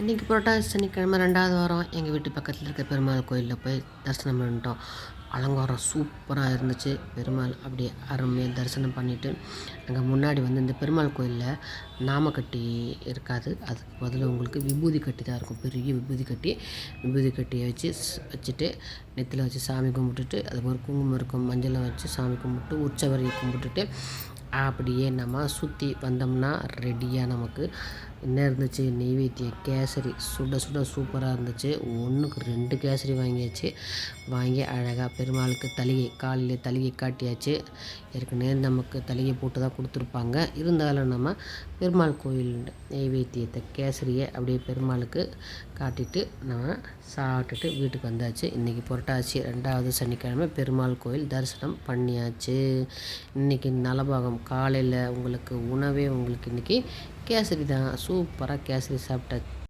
இன்றைக்கி புரட்டாசி சனிக்கிழமை ரெண்டாவது வாரம் எங்கள் வீட்டு பக்கத்தில் இருக்க பெருமாள் கோயிலில் போய் தரிசனம் பண்ணிட்டோம். அலங்காரம் சூப்பராக இருந்துச்சு. பெருமாள் அப்படியே அருமையாக தரிசனம் பண்ணிவிட்டு அங்கே முன்னாடி வந்து இந்த பெருமாள் கோயிலில் நாமக்கட்டி இருக்காது. அதுக்கு பதில் உங்களுக்கு விபூதி கட்டி தான் இருக்கும். பெரிய விபூதி கட்டி விபூதி கட்டியை வச்சு வச்சுட்டு நெத்தில் வச்சு சாமி கும்பிட்டுட்டு அதுக்கு ஒரு குங்குமம் இருக்கும். மஞ்சளை வச்சு சாமி கும்பிட்டு உற்சவரையை கும்பிட்டுட்டு அப்படியே நம்ம சுற்றி வந்தோம்னா ரெடியாக நமக்கு என்ன இருந்துச்சு? நெய்வேத்திய கேசரி. சுட சுட சூப்பராக இருந்துச்சு. ஒன்றுக்கு ரெண்டு கேசரி வாங்கியாச்சு. வாங்கி அழகாக பெருமாளுக்கு தலிகை காலையில் தலிகை காட்டியாச்சு. ஏற்கனவே நமக்கு தலிகை போட்டு தான் கொடுத்துருப்பாங்க. இருந்தாலும் நம்ம பெருமாள் கோயில் நெய்வேத்தியத்தை கேசரியை அப்படியே பெருமாளுக்கு காட்டிட்டு நம்ம சாப்பிட்டுட்டு வீட்டுக்கு வந்தாச்சு. இன்றைக்கி புரட்டாசி ரெண்டாவது சனிக்கிழமை பெருமாள் கோயில் தரிசனம் பண்ணியாச்சு. இன்றைக்கி நலபாகம் காலையில் உங்களுக்கு உணவே உங்களுக்கு இன்றைக்கி கேசரி தான். சூப்பராக கேசரி சாப்பிட்டா